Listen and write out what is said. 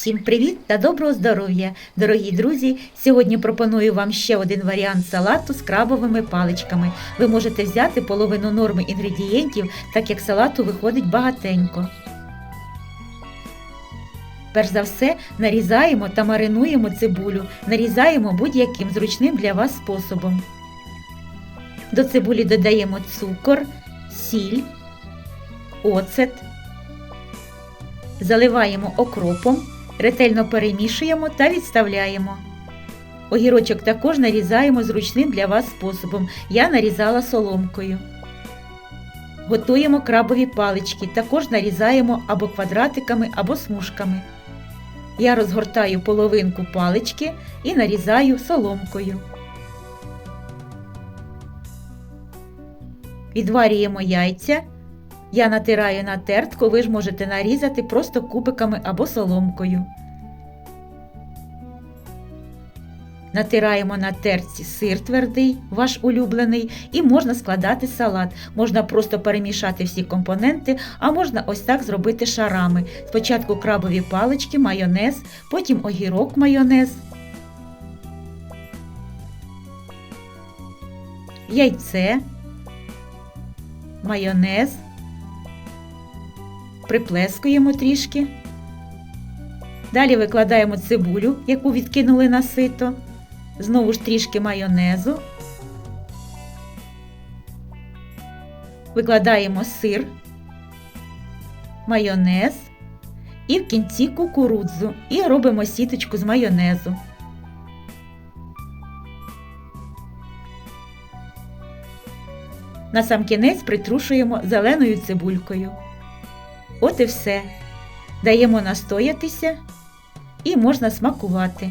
Всім привіт та доброго здоров'я! Дорогі друзі! Сьогодні пропоную вам ще один варіант салату з крабовими паличками. Ви можете взяти половину норми інгредієнтів, так як салату виходить багатенько. Перш за все, нарізаємо та маринуємо цибулю, нарізаємо будь-яким зручним для вас способом. До цибулі додаємо цукор, сіль, оцет. Заливаємо окропом, ретельно перемішуємо та відставляємо. Огірочок також нарізаємо зручним для вас способом. Я нарізала соломкою. Готуємо крабові палички, також нарізаємо або квадратиками, або смужками. Я розгортаю половинку палички і нарізаю соломкою. Відварюємо яйця. Я натираю на тертку, ви ж можете нарізати просто кубиками або соломкою. Натираємо на терці сир твердий, ваш улюблений, і можна складати салат. Можна просто перемішати всі компоненти, а можна ось так зробити шарами. Спочатку крабові палички, майонез, потім огірок майонез, яйце, майонез приплескуємо трішки. Далі викладаємо цибулю, яку відкинули на сито. Знову ж трішки майонезу. Викладаємо сир, майонез і в кінці кукурудзу. І робимо сіточку з майонезу. На сам кінець притрушуємо зеленою цибулькою. От і все. Даємо настоятися і можна смакувати.